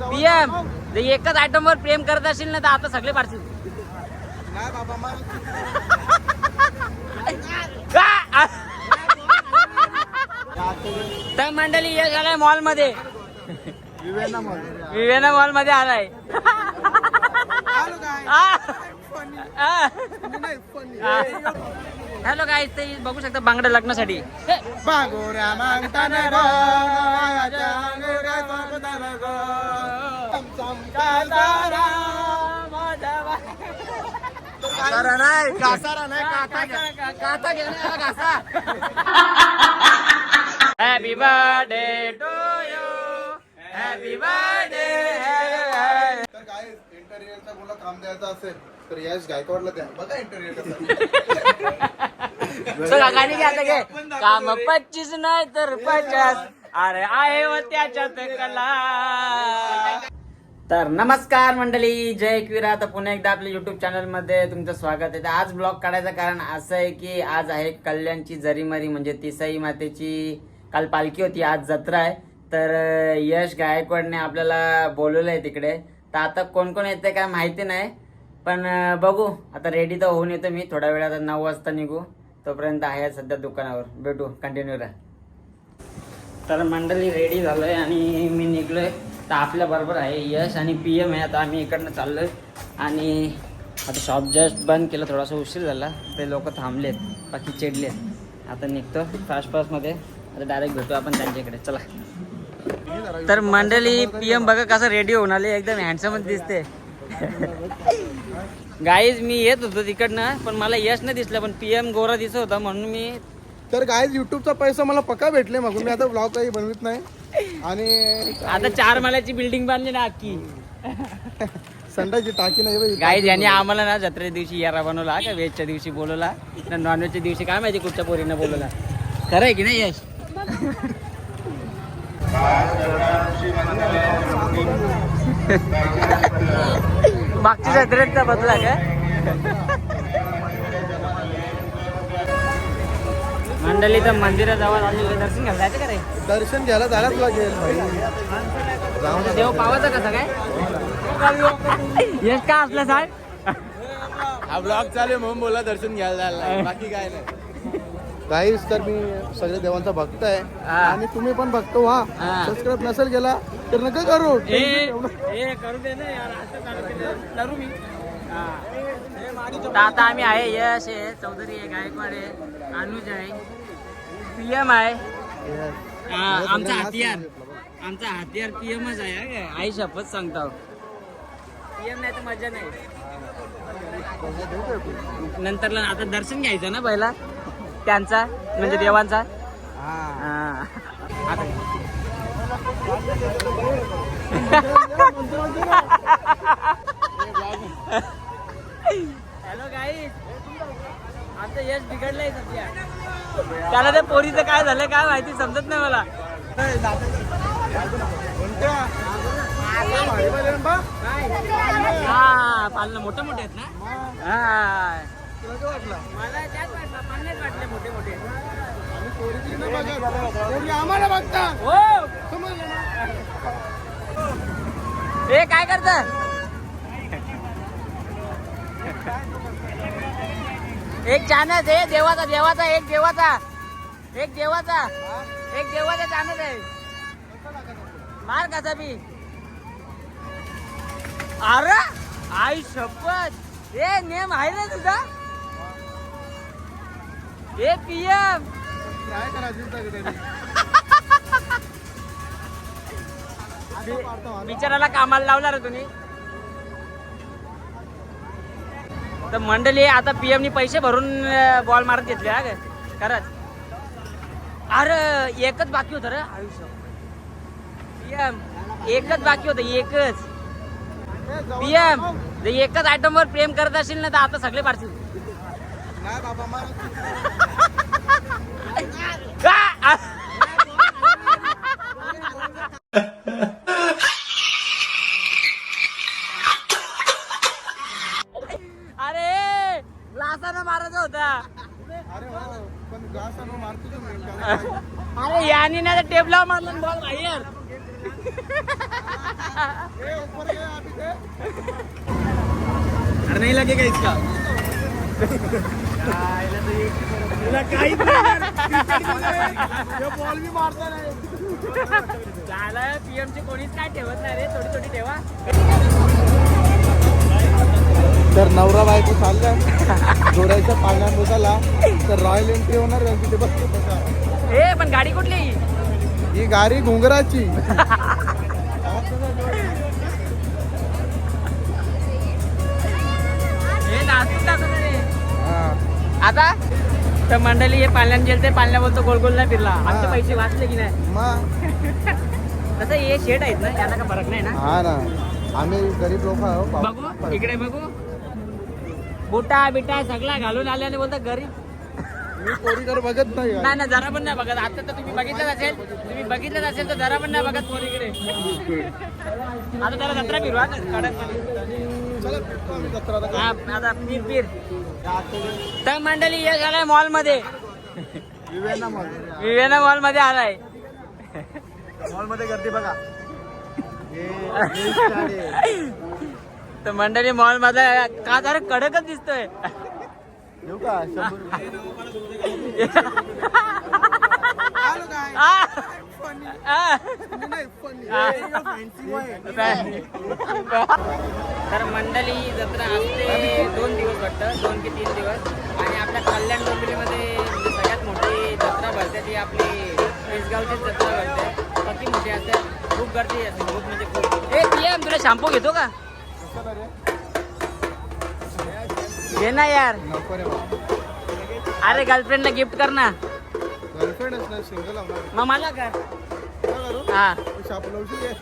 PM एकच item वर प्रेम करत असेल ना तर आता सगळे पार्सल तर मंडळी यश आलाय मॉलमध्ये. विवेना मॉलमध्ये आलाय. हॅलो काय ते बघू शकता बांगड्या लग्नासाठी. बागोऱ्या कासारा नाही कासारा नाही काटा घ्या काता घे ना, घासा happy birthday to you happy birthday तर काय इंटरियरचा कोणाला काम द्यायचा असेल तर यश गायकवाडला द्या. बघा इंटरियर कसं घ्या घे. काम पच्चीस नाही तर पचास. अरे आहे व त्याच्यात कला. तर नमस्कार मंडळी जय एकवीरा. आता पुन्हा एकदा आपल्या युट्यूब चॅनलमध्ये तुमचं स्वागत आहे. तर आज ब्लॉग काढायचं कारण असं आहे की आज आहे कल्याणची जरीमरी म्हणजे तिसाई मातेची काल पालखी होती आज जत्रा आहे. तर यश गायकवाडने आपल्याला बोलवलं आहे तिकडे. तर आता कोण कोण येते काय माहिती नाही. पण बघू. आता रेडी तर होऊन येतो मी. थोड्या वेळात नऊ वाजता निघू. तोपर्यंत आहे सध्या दुकानावर. भेटू. कंटिन्यू राहा. तर मंडळी रेडी झालोय आणि मी निघलोय. तर आपल्या बरोबर आहे यश आणि पी एम आहे. आता आम्ही इकडनं चाललोय. आणि आता शॉप जस्ट बंद केलं. थोडासा उशीर झाला. ते लोक थांबलेत. बाकी चिडलेत. आता निघतो फास्ट फास्टमध्ये आता डायरेक्ट भेटू आपण त्यांच्याकडे. चला. तर मंडळी पी एम बघा कसं रेडी होऊन आले. एकदम हँडसमच दिसते. गाईज मी येत होतो तिकडनं पण मला यश नाही दिसलं. पण पी एम गोरा दिसत होता म्हणून मी तर काय युट्यूबचा पैसा मला पक्का भेटले मग मी आता ब्लॉग काही बनवित नाही. आणि आता चार माल्याची बिल्डिंग बांधली ना अख्खी संडाची टाकी नाही बाई. गाईज यांनी आम्हाला ना जत्रे दिवशी यारा बनवला का व्हेजच्या दिवशी बोलवला? ना नॉनव्हेजच्या दिवशी काय माहिती कुठच्या पोरीनं बोलवला? खरं आहे की नाही यश? मागच्या जत्रेचा बदला का? मंडळी तर मंदिराजवळ आली दर्शन घ्यायला जायचं का रे? दर्शन घ्यायला जायलाच लागेल भाई. देव पावाचा कसं काय? यश का असला साहेब? हा ब्लॉग चालू म्हणून बोला दर्शन घ्यायला जायला बाकी काय नाही. काहीच तर मी सगळे देवांचा भक्त आहे. आणि तुम्ही पण भक्त व्हा. हा. सबस्क्राईब नसेल गेला तर नका करू. करू दे ना यार असं. करू मी. तर आता आम्ही आहे यश आहे चौधरी आहे गायकवाड आहे अनुज आहे पी एम आहे. आमचा हतियार. आमचा हतियार पीएमच आहे हा आई शपथ सांगतो पीएम नाही तर मजा नाही. नंतर आता दर्शन घ्यायचं ना पहिला? त्यांचा म्हणजे देवांचा? आता हॅलो गाईस आमचं यश बिघडलंय सध्या. त्याला त्या पोरीचं काय झालं काय माहिती समजत नाही मला. हा पालन मोठे मोठे आहेत ना? हा. मला त्याच वाटलं पालनेच वाटले मोठे मोठे आम्हाला बघता हो. समजलं ना? हे काय करत एक चानस आहे देवाचा देवाचा एक देवाचा. एक देवाचा. एक देवाचा चानस आहे. मार कसा बी अरे आई शपथ. ए नेम आहे ना तुझा? ए पीएम काय करायचं बिचाराला कामाला लावला रे तुम्ही. तर मंडळी आता पीएम नी पैसे भरून बॉल मारत घेतले हा काय खरंच. अरे एकच बाकी होतं रे आयुष्य. पीएम एकच बाकी होतं एकच. पीएम एकच आयटम वर प्रेम करत असेल ना तर आता सगळे मला का? अरे लासानं मारायचा होता अरे हो पण ग्लास आणून मारतो तो मी. काय- अरे याने ना टेबला मारला बॉल बाहेर. अरे नाही लगे का इसका? नाही. बॉल मारता नाही. कोणीच काय ठेवत नाही रे थोडी थोडी ठेवा. तर नवरा बायको चाललाय. जोडायच्या पाण्यात बसायला. तर रॉयल एंट्री होणार त्यांची ते बघतो बघा. ए पण गाडी कुठली? ही गाडी घुंगराची. हे नाचून दाखवतो रे. हा. आता? तर मंडळी हे पाण्यात गेलते पाण्याला बोलतो गोल गोल नाही फिरला. आमचे पैसे वाचले की नाही? मग तसं हे शेट आहेत ना याला का फरक नाही ना? हा ना. आम्ही गरीब लोक बघू इकडे बघू. बुटा बिटा सगळा घालून आले आणि बोलतो घरी मी पोरीकडे बघत नाही नाही जरा पण नाही बघत. आता तर तुम्ही बघितलं असेल. तुम्ही बघितलं असेल तर जरा पण नाही बघत पोरीकडे. आता जरा जत्रा फिरवा कडक चला भेटतो आम्ही जत्रा आता. हा, आता पीर पीर तर मंडळी हे झालंय मॉलमध्ये विवेना मॉल. विवेना मॉलमध्ये आलाय. मॉलमध्ये गर्दी बघा. हे हे आहे. तर मंडळी मॉलमध्ये का जरा कडकच दिसतोय. येऊ का? शंभर. तर मंडळी जत्रा असते. दोन दिवस वाटतं. दोन की तीन दिवस. आणि आपल्या कल्याण डोंबिवलीमध्ये म्हणजे सगळ्यात मोठी जत्रा भरते ती आपली पेसगावची जत्रा भरते. किती मोठी असते. खूप गर्दी असते. खूप म्हणजे खूप तुला शॅम्पू घेतो का? घे ना यार नको रे बाबा. अरे गर्लफ्रेंडला गिफ्ट कर ना आहे ना. मग मला कर काय करू? हा तू शाप लावशील काय?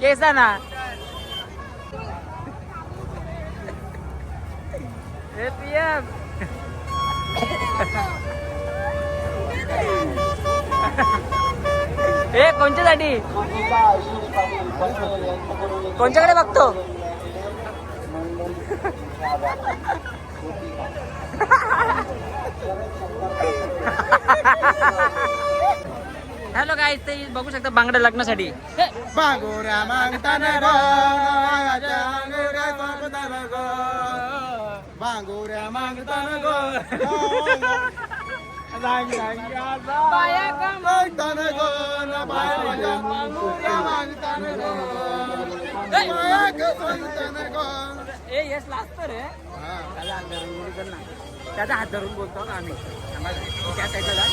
केसा ना ए कोणच्यासाठी कोणच्याकडे बघतो हॅलो काय ते बघू शकता बांगड्या लग्नासाठी. बांगोऱ्या मागताना. बांगोऱ्या मागताना ए यश लाजतो रे हा. त्याचा हात धरून बोलू कर ना. त्याचा हात धरून बोलतो ना आम्ही त्या साईडला जा.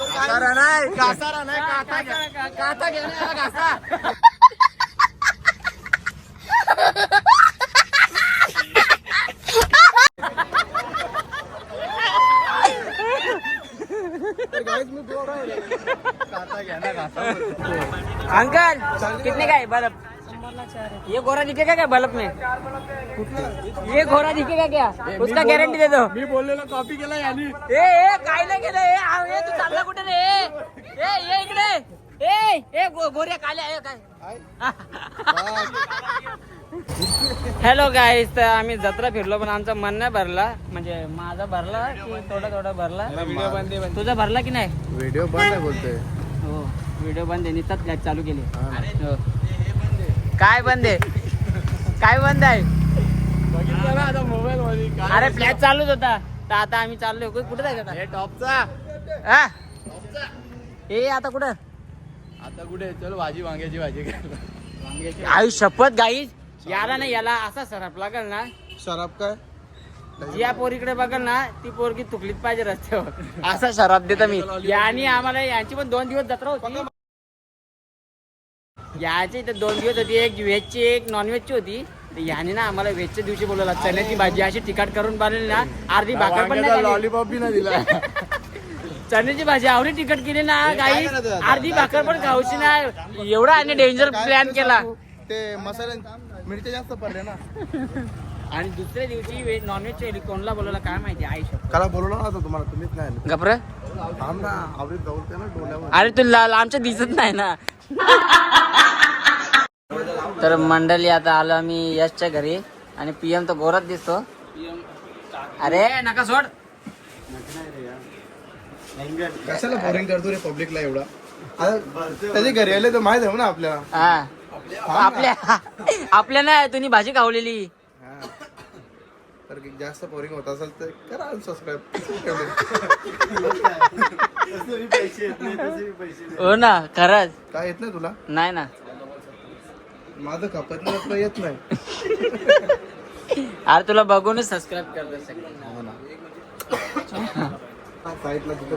कासारा नाही कासारा नाही घ्या. घासा. मी बोर अंकल कितने का है बल्ब? ये गोरा दिखेगा क्या बल्ब में? ये घोरा दिखेगा क्या? उसका गारंटी दे दो। मी बोललेलो कॉपी केला यानी। ए ए काय नाही केलं ए तू चालला कुठे रे? ए ए ये इकडे. ए ए गो, गोऱ्या काल्या ए काय? हॅलो गाईस तर आम्ही जत्रा फिरलो पण आमचं मन नाही भरला. म्हणजे माझा भरला की थोडा थोडा भरला? तुझा भरला की नाही? व्हिडिओ बंद आहे बोलतोय. हो. व्हिडिओ बंद आहे. नुसताच फ्लॅट चालू केली. हा. हो. काय बंद आहे? काय बंद आहे? बघितलं ना आता मोबाईल मध्ये अरे फ्लॅट चालूच होता. तर आता आम्ही चाललोय. कु- कुठे जायचं आता? हे टॉपचा. हा? ए आता कुठं? आता कुठे? चल भाजी वांग्याची भाजी खायला आई शपथ गाई याला ना याला असा सरप लागल ना. शराब काय? या पोरीकडे बघल ना ती पोरगी तुकलीत पाहिजे रस्त्यावर. असा शराब देता मी. यानी आम्हाला यांची पण दोन दिवस जत्रा होती. याची तर दोन दिवस होती एक व्हेजची एक नॉन व्हेजची होती. तर याने ना आम्हाला व्हेजच्या दिवशी बोलवला चण्याची भाजी अशी तिखट करून बनवली ना अर्धी भाकर पण नाही खाल्ली. लॉलीपॉप बी नाही दिला. चण्याची भाजी आवडी तिखट केली ना काही? अर्धी भाकर पण खाऊची नाही. एवढा आणि डेंजर प्लॅन केला? ते मसाले मिरच्या जास्त पडले ना. आणि दुसऱ्या दिवशी नॉनव्हेज कोणला बोलवला काय माहिती आई काला बोलवलं ना आता तुम्हाला तुम्हीच नाही. गप्र अरे तुला लांबच्या दिसत नाही ना. तर मंडळी आता आलो आम्ही यशच्या घरी आणि पीएम तर गोरात दिसतो. अरे नका सोड. कशाला बोरिंग करतो रे पब्लिकला एवढा? त्याचे घरी आले तर माहीत आहे ना आपल्याला. हा. आपल्या आपल्या नाही तुम्ही भाजी खावलेली. हा. तर जास्त बोरिंग होत असेल तर करा सबस्क्राईब हो ना खरंच. काय येत नाही तुला? नाही ना. माझं खपत नाही येत नाही. अरे तुला बघूनच सबस्क्राईब करतो सगळं साईडला तिथे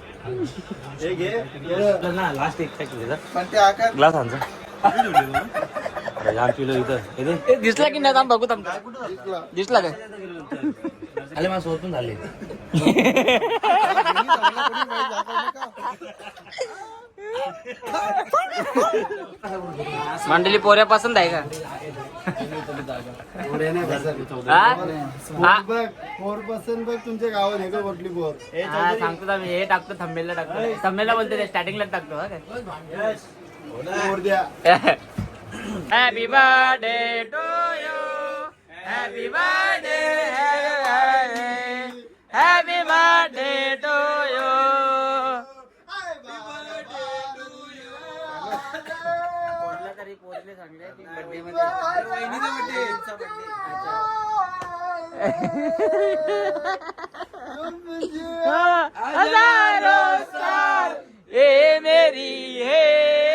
लास्ट एक ग्लास किलो इथं दिसला की नाही थांब बघू थांब दिसला. काय आले मला सोडून झाले मंडळी पोऱ्या पसंत आहे का? बघ तुमच्या गावात हे का कुठली बोर हा, सांगतो आम्ही हे टाकतो थंबेलला टाकतो थंबेलला बोलतो ते स्टार्टिंगला टाकतो हा काय द्या happy birthday happy birthday happy birthday मध्ये. हजारों साल ये मेरी है.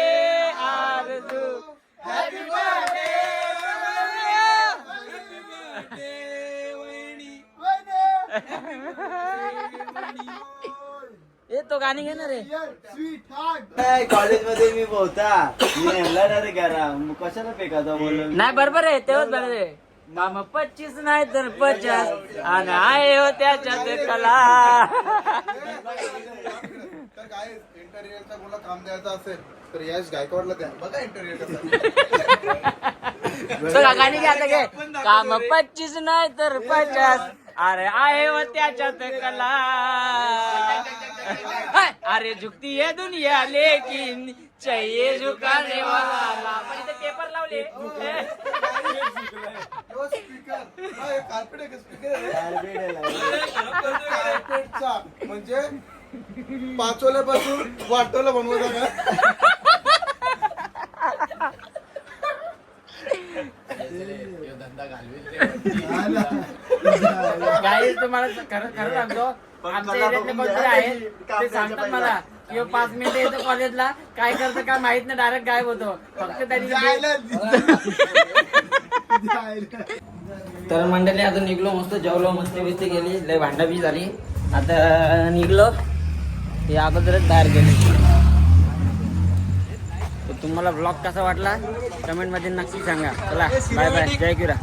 तो गाणी घे ना रे कॉलेजमध्ये मी बोलता मी डायरेक्ट मग कशाला फेकायचा बोललो नाही बरोबर आहे तेव्हाच बरोबर आहे. मामा पच्चीस नाही तर पचास. आणि आहे हो त्याच्यात कला तर काय इंटरियरचा कोणाला काम द्यायचं असेल तर यश गायकवाडला द्या. बघा इंटरियर गाणी घ्या काम पच्चीस नाही तर पचास. अरे आहे हो व त्याच्यात कला. अरे झुकती आहे दुनिया लेकिन चाहिए झुकाने वाला. इथे पेपर लावले. म्हणजे पाचोल्यापासून वाटोला बनवत काही तुम्हाला खरं खरं सांगतो आमच्या एरियातले कोणतरी आहेत ते सांगतात मला किंवा पाच मिनिटं येतो कॉलेजला काय करतं काय माहीत नाही डायरेक्ट गायब होतो. फक्त त्यांनी तर मंडळी आता निघलो मस्त जेवलो मस्त बिस्ती गेली लय भांडा बी झाली. आता निघलो. हे अगोदरच बाहेर गेले. तर तुम्हाला ब्लॉग कसा वाटला? कमेंटमध्ये नक्की सांगा. चला बाय बाय जय किरा.